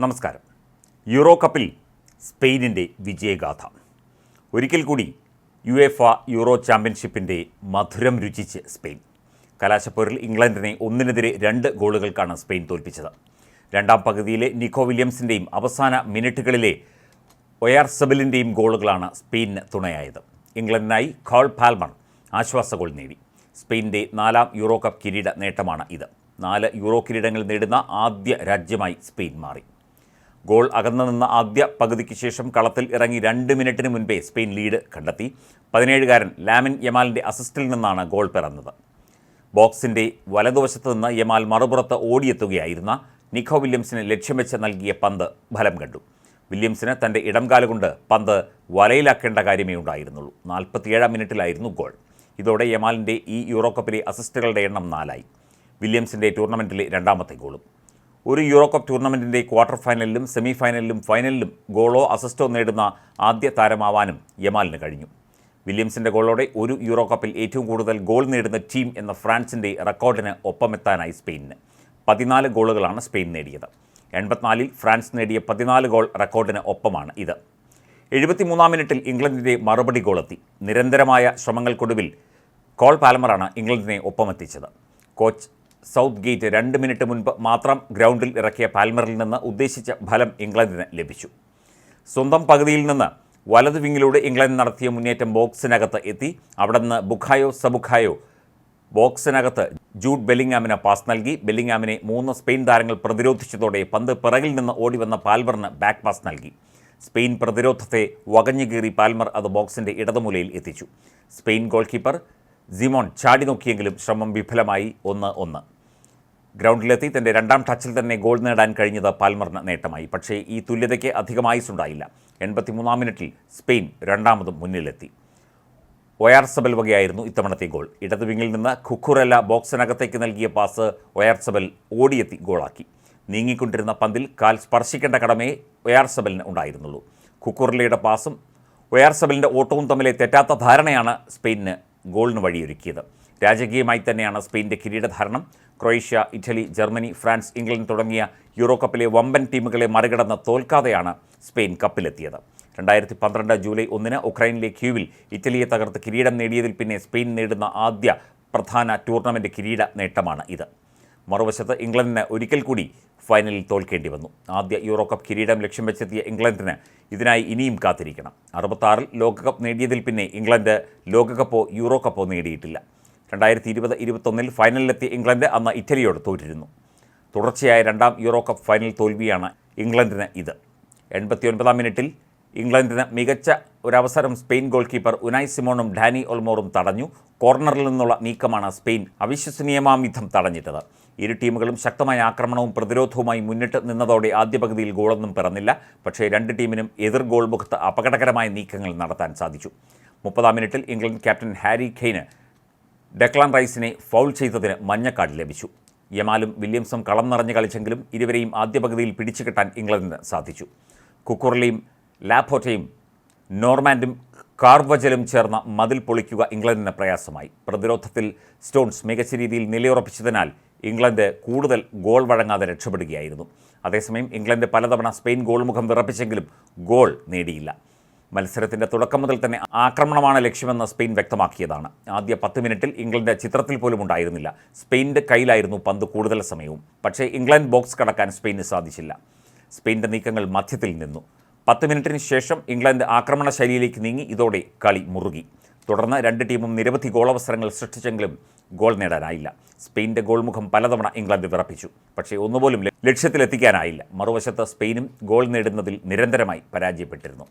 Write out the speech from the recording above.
നമസ്കാരം. യൂറോ കപ്പിൽ സ്പെയിനിന്റെ വിജയഗാഥ. ഒരിക്കൽ കൂടി യു എഫ് യൂറോ ചാമ്പ്യൻഷിപ്പിന്റെ മധുരം രുചിച്ച് സ്പെയിൻ. കലാശപ്പോരിൽ ഇംഗ്ലണ്ടിനെ ഒന്നിനെതിരെ രണ്ട് ഗോളുകൾക്കാണ് സ്പെയിൻ തോൽപ്പിച്ചത്. രണ്ടാം പകുതിയിലെ നിക്കോ വില്യംസിന്റെയും അവസാന മിനിറ്റുകളിലെ ഒയാർസബലിന്റെയും ഗോളുകളാണ് സ്പെയിനിന് തുണയായത്. ഇംഗ്ലണ്ടിനായി കോൾ പാൽമർ ആശ്വാസ ഗോൾ നേടി. സ്പെയിനിന്റെ നാലാം യൂറോ കപ്പ് കിരീട നേട്ടമാണ് ഇത്. നാല് യൂറോ കിരീടങ്ങൾ നേടുന്ന ആദ്യ രാജ്യമായി സ്പെയിൻ മാറി. ഗോൾ അകന്നു നിന്ന ആദ്യ പകുതിക്ക് ശേഷം കളത്തിൽ ഇറങ്ങി രണ്ട് മിനിറ്റിന് മുൻപേ സ്പെയിൻ ലീഡ് കണ്ടെത്തി. പതിനേഴുകാരൻ ലാമിൻ യമാലിന്റെ അസിസ്റ്റിൽ നിന്നാണ് ഗോൾ പിറന്നത്. ബോക്സിന്റെ വലതുവശത്ത് നിന്ന് യമാൽ മറുപുറത്ത് ഓടിയെത്തുകയായിരുന്ന നിഖോ വില്യംസിന് ലക്ഷ്യം വെച്ച് നൽകിയ പന്ത് ഫലം കണ്ടു. വില്യംസിന് തന്റെ ഇടംകാല കൊണ്ട് പന്ത് വലയിലാക്കേണ്ട കാര്യമേ ഉണ്ടായിരുന്നുള്ളൂ. നാൽപ്പത്തിയേഴാം മിനിറ്റിലായിരുന്നു ഗോൾ. ഇതോടെ യമാലിന്റെ ഈ യൂറോ കപ്പിലെ അസിസ്റ്റുകളുടെ എണ്ണം നാലായി. വില്യംസിന്റെ ടൂർണമെന്റിലെ രണ്ടാമത്തെ ഗോളും. ഒരു യൂറോ കപ്പ് ടൂർണമെന്റിന്റെ ക്വാർട്ടർ ഫൈനലിലും സെമി ഫൈനലിലും ഫൈനലിലും ഗോളോ അസിസ്റ്റോ നേടുന്ന ആദ്യ താരമാവാനും യമാലിന് കഴിഞ്ഞു. വില്യംസിന്റെ ഗോളോടെ ഒരു യൂറോ കപ്പിൽ ഏറ്റവും കൂടുതൽ ഗോൾ നേടുന്ന ടീം എന്ന ഫ്രാൻസിന്റെ റെക്കോർഡിന് ഒപ്പമെത്താനായി സ്പെയിനിന്. പതിനാല് ഗോളുകളാണ് സ്പെയിൻ നേടിയത്. എൺപത്തിനാലിൽ ഫ്രാൻസ് നേടിയ പതിനാല് ഗോൾ റെക്കോർഡിന് ഒപ്പമാണ് ഇത്. എഴുപത്തിമൂന്നാം മിനിറ്റിൽ ഇംഗ്ലണ്ടിന്റെ മറുപടി ഗോളെത്തി. നിരന്തരമായ ശ്രമങ്ങൾക്കൊടുവിൽ കോൾ പാലമറാണ് ഇംഗ്ലണ്ടിനെ ഒപ്പമെത്തിച്ചത്. കോച്ച് സൗത്ത് ഗേറ്റ് രണ്ട് മിനിറ്റ് മുൻപ് മാത്രം ഗ്രൗണ്ടിൽ ഇറക്കിയ പാൽമറിൽ നിന്ന് ഉദ്ദേശിച്ച ഫലം ഇംഗ്ലണ്ടിന് ലഭിച്ചു. സ്വന്തം പകുതിയിൽ നിന്ന് വലത് വിങ്ങിലൂടെ ഇംഗ്ലണ്ട് നടത്തിയ മുന്നേറ്റം ബോക്സിനകത്ത് എത്തി. അവിടെ നിന്ന് ബുഖായോ സബുഖായോ ബോക്സിനകത്ത് ജൂഡ് ബെല്ലിംഗാമിന് പാസ് നൽകി. ബെല്ലിംഗാമിനെ മൂന്ന് സ്പെയിൻ താരങ്ങൾ പ്രതിരോധിച്ചതോടെ പന്ത് പിറകിൽ നിന്ന് ഓടിവന്ന പാൽമറിന് ബാക്ക് പാസ് നൽകി. സ്പെയിൻ പ്രതിരോധത്തെ വകഞ്ഞു കീറി പാൽമർ അത് ബോക്സിന്റെ ഇടതുമൂലയിൽ എത്തിച്ചു. സ്പെയിൻ ഗോൾ കീപ്പർ സിമോൺ ചാടി നോക്കിയെങ്കിലും ശ്രമം വിഫലമായി ഒന്ന് ഒന്ന്. ഗ്രൗണ്ടിലെത്തി തന്റെ രണ്ടാം ടച്ചിൽ തന്നെ ഗോൾ നേടാൻ കഴിഞ്ഞത് പാൽമറിന് നേട്ടമായി. പക്ഷേ ഈ തുല്യതയ്ക്ക് അധികമായുസുണ്ടായില്ല എൺപത്തിമൂന്നാം മിനിറ്റിൽ സ്പെയിൻ രണ്ടാമതും മുന്നിലെത്തി. ഒയാർസബൽ വകയായിരുന്നു ഇത്തവണത്തെ ഗോൾ. ഇടത് വിങ്ങിൽ നിന്ന് ഖുഖുറല്ല ബോക്സിനകത്തേക്ക് നൽകിയ പാസ് ഒയാർസബൽ ഓടിയെത്തി ഗോളാക്കി. നീങ്ങിക്കൊണ്ടിരുന്ന പന്തിൽ കാൽ സ്പർശിക്കേണ്ട കടമേ ഒയാർസബലിന് ഉണ്ടായിരുന്നുള്ളൂ. ഖുക്കുറലയുടെ പാസും ഒയാർസബലിന്റെ ഓട്ടവും തമ്മിലെ തെറ്റാത്ത ധാരണയാണ് സ്പെയിനിന് ഗോളിന് വഴിയൊരുക്കിയത്. രാജകീയമായി തന്നെയാണ് സ്പെയിന്റെ കിരീടധാരണം. Croatia Italy Germany France England തുടങ്ങിയ യൂറോകപ്പിലെ വമ്പൻ ടീമുകളെ മറികടന്ന് തോൽക്കാതെയാണ് സ്പെയിൻ കപ്പിലെത്തിയത്. രണ്ടായിരത്തി പന്ത്രണ്ട് ജൂലൈ ഒന്നിന് ഉക്രൈനിലെ ക്യൂവിൽ ഇറ്റലിയെ തകർത്ത് കിരീടം നേടിയതിൽ പിന്നെ സ്പെയിൻ നേടുന്ന ആദ്യ പ്രധാന ടൂർണമെന്റ് കിരീട നേട്ടമാണ് ഇത്. മറുവശത്ത് ഇംഗ്ലണ്ടിന് ഒരിക്കൽ കൂടി ഫൈനലിൽ തോൽക്കേണ്ടി വന്നു. ആദ്യ യൂറോകപ്പ് കിരീടം ലക്ഷ്യം വെച്ചെത്തിയ ഇംഗ്ലണ്ടിന് ഇതിനായി ഇനിയും കാത്തിരിക്കണം. അറുപത്താറിൽ ലോകകപ്പ് നേടിയതിൽ പിന്നെ ഇംഗ്ലണ്ട് ലോകകപ്പോ യൂറോ കപ്പോ നേടിയിട്ടില്ല. രണ്ടായിരത്തി ഇരുപത് ഇരുപത്തൊന്നിൽ ഫൈനലിലെത്തിയ ഇംഗ്ലണ്ട് അന്ന് ഇറ്റലിയോട് തോറ്റിരുന്നു. തുടർച്ചയായ രണ്ടാം യൂറോ കപ്പ് ഫൈനൽ തോൽവിയാണ് ഇംഗ്ലണ്ടിന് ഇത്. എൺപത്തിയൊൻപതാം മിനിറ്റിൽ ഇംഗ്ലണ്ടിന് മികച്ച ഒരവസരം സ്പെയിൻ ഗോൾ കീപ്പർ ഉനായ് സിമോണും ഡാനി ഒൾമോറും തടഞ്ഞു. കോർണറിൽ നിന്നുള്ള നീക്കമാണ് സ്പെയിൻ അവിശ്വസനീയമാം വിധം തടഞ്ഞിട്ടത്. ഇരു ടീമുകളും ശക്തമായ ആക്രമണവും പ്രതിരോധവുമായി മുന്നിട്ട് നിന്നതോടെ ആദ്യ പകുതിയിൽ ഗോളൊന്നും പിറന്നില്ല. പക്ഷേ രണ്ട് ടീമിനും എതിർ ഗോൾ മുഖത്ത് അപകടകരമായ നീക്കങ്ങൾ നടത്താൻ സാധിച്ചു. മുപ്പതാം മിനിറ്റിൽ ഇംഗ്ലണ്ട് ക്യാപ്റ്റൻ ഹാരി ഖെയ്ന് ഡെക്ലാൻ റൈസിനെ ഫൗൾ ചെയ്തതിന് മഞ്ഞക്കാട് ലഭിച്ചു. യമാലും വില്യംസും കളം നിറഞ്ഞു കളിച്ചെങ്കിലും ഇരുവരെയും ആദ്യ പകുതിയിൽ പിടിച്ചു കെട്ടാൻ ഇംഗ്ലണ്ടിന് സാധിച്ചു. കുക്കുറലിയും ലാപ്പോറ്റയും നോർമാൻഡും കാർവജലും ചേർന്ന മതിൽ പൊളിക്കുക ഇംഗ്ലണ്ടിന് പ്രയാസമായി. പ്രതിരോധത്തിൽ സ്റ്റോൺസ് മികച്ച രീതിയിൽ നിലയുറപ്പിച്ചതിനാൽ ഇംഗ്ലണ്ട് കൂടുതൽ ഗോൾ വഴങ്ങാതെ രക്ഷപ്പെടുകയായിരുന്നു. അതേസമയം ഇംഗ്ലണ്ട് പലതവണ സ്പെയിൻ ഗോൾ മുഖം വിറപ്പിച്ചെങ്കിലും ഗോൾ നേടിയില്ല. മത്സരത്തിന്റെ തുടക്കം മുതൽ തന്നെ ആക്രമണമാണ് ലക്ഷ്യമെന്ന് സ്പെയിൻ വ്യക്തമാക്കിയതാണ്. ആദ്യ പത്ത് മിനിറ്റിൽ ഇംഗ്ലണ്ട് ചിത്രത്തിൽ പോലും ഉണ്ടായിരുന്നില്ല. സ്പെയിന്റെ കയ്യിലായിരുന്നു പന്ത് കൂടുതൽ സമയവും. പക്ഷേ ഇംഗ്ലണ്ട് ബോക്സ് കടക്കാൻ സ്പെയിന് സാധിച്ചില്ല. സ്പെയിന്റെ നീക്കങ്ങൾ മധ്യത്തിൽ നിന്നു. പത്ത് മിനിറ്റിന് ശേഷം ഇംഗ്ലണ്ട് ആക്രമണ ശൈലിയിലേക്ക് നീങ്ങി. ഇതോടെ കളി മുറുകി. തുടർന്ന് രണ്ട് ടീമും നിരവധി ഗോളവസരങ്ങൾ സൃഷ്ടിച്ചെങ്കിലും ഗോൾ നേടാനായില്ല. സ്പെയിന്റെ ഗോൾമുഖം പലതവണ ഇംഗ്ലണ്ട് വിറപ്പിച്ചു. പക്ഷേ ഒന്നുപോലും ലക്ഷ്യത്തിലെത്തിക്കാനായില്ല. മറുവശത്ത് സ്പെയിനും ഗോൾ നേടുന്നതിൽ നിരന്തരമായി പരാജയപ്പെട്ടിരുന്നു.